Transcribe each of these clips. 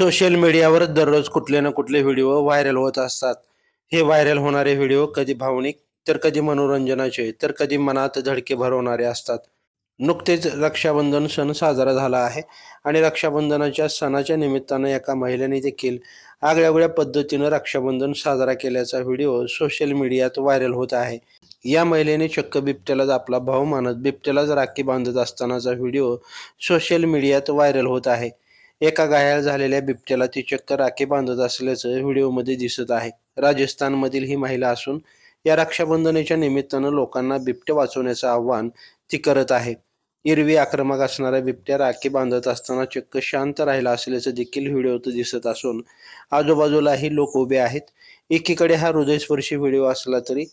Social मीडियावर दररोज कुठले ना कुठले व्हिडिओ व्हायरल होत असतात. हे व्हायरल होणारे व्हिडिओ कधी भावनिक तर कधी मनोरंजनाचे तर कधी मनात धडके भरवणारे असतात. नुकतेच रक्षाबंधन सण साजरा झाला आहे आणि रक्षाबंधनाच्या सणाच्या निमित्तानं एका महिलेने देखील आगळ्यावेगळ्या पद्धतीनं रक्षाबंधन साजरा केल्याचा व्हिडिओ सोशल मीडियात व्हायरल होत आहे. या महिलेने चक्क बिबट्यालाच आपला भाऊ मानत बिबट्यालाच राखी बांधत असतानाचा व्हिडिओ सोशल मीडियात व्हायरल होत आहे. एका घायाळ झालेल्या बिबट्याला ती चक्क राखी बांधत असल्याचं व्हिडिओमध्ये दिसत आहे. राजस्थानमधील ही महिला असून या रक्षाबंधनाच्या निमित्तानं लोकांना बिबट्या वाचवण्याचं आव्हान ती करत आहे. एरवी आक्रमक असणाऱ्या बिबट्या राखी बांधत असताना चक्क शांत राहिला असल्याचं देखील व्हिडिओत दिसत असून आजूबाजूलाही लोक उभे आहेत. एकीकडे हा हृदयस्पर्शी व्हिडिओ असला तरी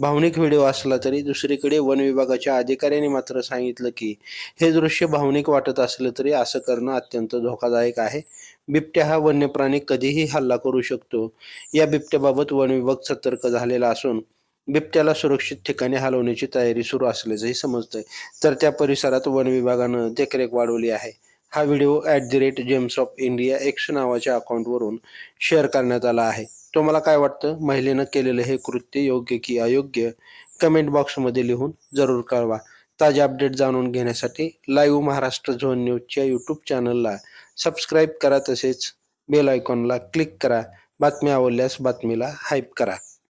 भावनिक व्हिडिओ असला तरी दुसरीकडे वन विभागाच्या अधिकाऱ्यांनी मात्र सांगितलं की हे दृश्य भावनिक वाटत असलं तरी असं करणं अत्यंत धोकादायक आहे. बिबट्या हा वन्य प्राणी कधीही हल्ला करू शकतो. या बिबट्याबाबत वन विभाग सतर्क झालेला असून बिबट्याला सुरक्षित ठिकाणी हलवण्याची तयारी सुरू असल्याचंही समजतंय. तर त्या परिसरात वन विभागानं देखरेख वाढवली आहे. हा video at the rate gems of India X नावाच्या अकाउंटवरून शेअर करण्यात आला आहे. तुम्हाला काय वाटतं? महिलेनं केलेलं हे कृत्य योग्य की अयोग्य? कमेंट बॉक्समध्ये लिहून जरूर कळवा. ताजे अपडेट जाणून घेण्यासाठी लाईव्ह महाराष्ट्र झोन न्यूजच्या यूट्यूब चॅनलला सबस्क्राईब करा तसेच बेल आयकॉनला क्लिक करा. बातम्या आवडल्यास बातमीला हाईप करा.